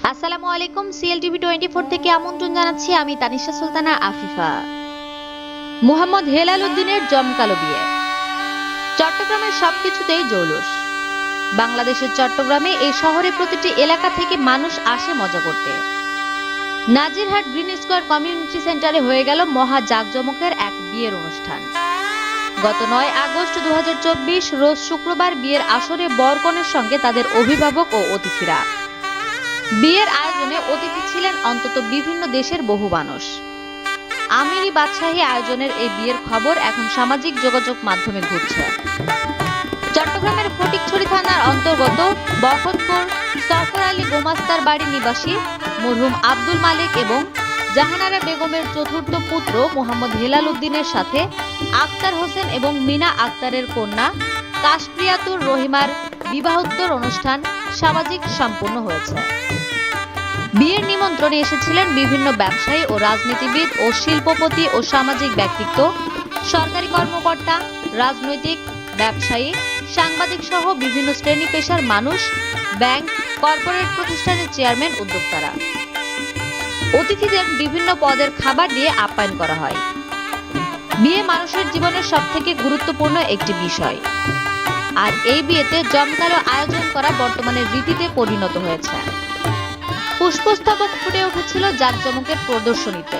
আসসালামু আলাইকুম CLTV twenty four থেকে আমন্ত্রণ জানাচ্ছি আমি তানিশা সুলতানা আফিফা। মুহাম্মদ হেলাল উদ্দিনের জমকালো বিয়ে। চট্টগ্রামের সবকিছুতেই জৌলুস। বাংলাদেশের চট্টগ্রামে এই শহরে প্রতিটি এলাকা থেকে মানুষ আসে মজা করতে। নাজিরহাট গ্রিন স্কোয়ার কমিউনিটি সেন্টারে হয়ে গেল মহা জাঁকজমকের এক বিয়ের অনুষ্ঠান। গত নয় আগস্ট দু হাজার চব্বিশ, রোজ শুক্রবার বিয়ের আসরে বরকনের সঙ্গে তাদের অভিভাবক ও অতিথিরা। বিয়ের আয়োজনে অতিথি ছিলেন অন্তত বিভিন্ন দেশের বহু মানুষ। আমিরি বাদশাহী আয়োজনের এই বিয়ের খবর এখন সামাজিক যোগাযোগ মাধ্যমে ঘুরছে। চট্টগ্রামের ফটিকছড়ি থানার অন্তর্গত বখতপুর সফর আলী গোমাস্তার বাড়ি নিবাসী মরহুম আব্দুল মালিক এবং জাহানারা বেগমের চতুর্থ পুত্র মোহাম্মদ হেলাল উদ্দিনের সাথে আক্তার হোসেন এবং মিনা আক্তারের কন্যা কাশপ্রিয়াতুর রহিমার বিবাহোত্তর অনুষ্ঠান সামাজিক সম্পন্ন হয়েছে। বিয়ের নিমন্ত্রণে এসেছিলেন বিভিন্ন ব্যবসায়ী ও রাজনীতিবিদ ও শিল্পপতি ও সামাজিক ব্যক্তিত্ব, সরকারি কর্মকর্তা, রাজনৈতিক ব্যবসায়ী, সাংবাদিক সহ বিভিন্ন শ্রেণি পেশার মানুষ, ব্যাংক, কর্পোরেট প্রতিষ্ঠানের চেয়ারম্যান, উদ্যোক্তারা। অতিথিদের বিভিন্ন পদের খাবার দিয়ে আপ্যায়ন করা হয়। বিয়ে মানুষের জীবনের সবথেকে গুরুত্বপূর্ণ একটি বিষয়। আর এই বিয়েতে জমকালো আয়োজন করা বর্তমানে রীতিতে পরিণত হয়েছে। পুষ্পস্তবক ফুটে উঠেছিল জাঁকজমকের প্রদর্শনীতে।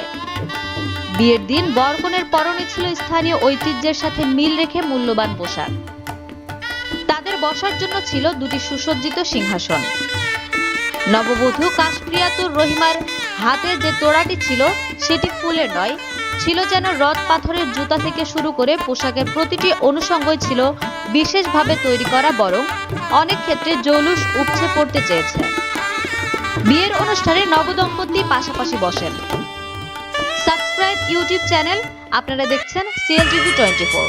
বিয়ের দিন বরকনের পরনে ছিল স্থানীয় ঐতিহ্যের সাথে মিল রেখে মূল্যবান পোশাক। তাদের বসার জন্য ছিল দুটি সুসজ্জিত সিংহাসন। নববধূ কাশপ্রিয়াতুর রহিমার হাতে যে তোড়াটি ছিল, সেটি ফুলের নয়, ছিল যেন রদ পাথরের জুতা থেকে শুরু করে পোশাকের প্রতিটি অনুষঙ্গই ছিল বিশেষভাবে তৈরি করা, বরং অনেক ক্ষেত্রে জৌলুস উপচে পড়তে চেয়েছে। বিয়ের অনুষ্ঠানে নবদম্পতি পাশাপাশি বসেন। সাবস্ক্রাইব ইউটিউব চ্যানেল আপনারা দেখছেন সিএলটিভি টোয়েন্টি ফোর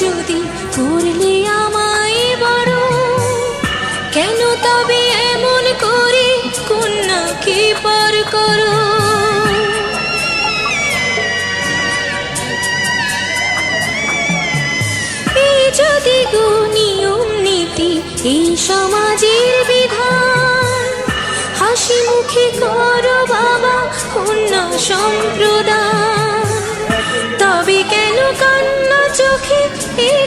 যদি করলে আমায় বড় কেন তবে এমন করে কন্যাকে পার করো? যদি গো নীতি এই সমাজের বিধান, হাসি মুখে করো বাবা কন্যা সম্প্রদান। তবে কেন কান্না চোখে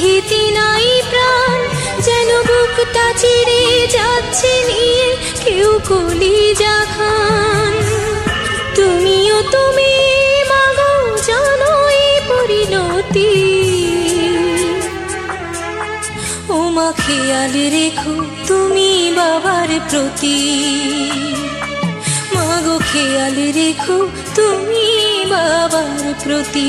দেহেতে নাই প্রাণ, যেন বুকটা চিড়ে যাচ্ছে নিয়ে কেউ কলি খান তুমিও তুমি, মাগো জানো পরিণতি। ও মা খেয়াল রেখো তুমি বাবার প্রতি। মাগো, খেয়াল রেখো তুমি বাবার প্রতি।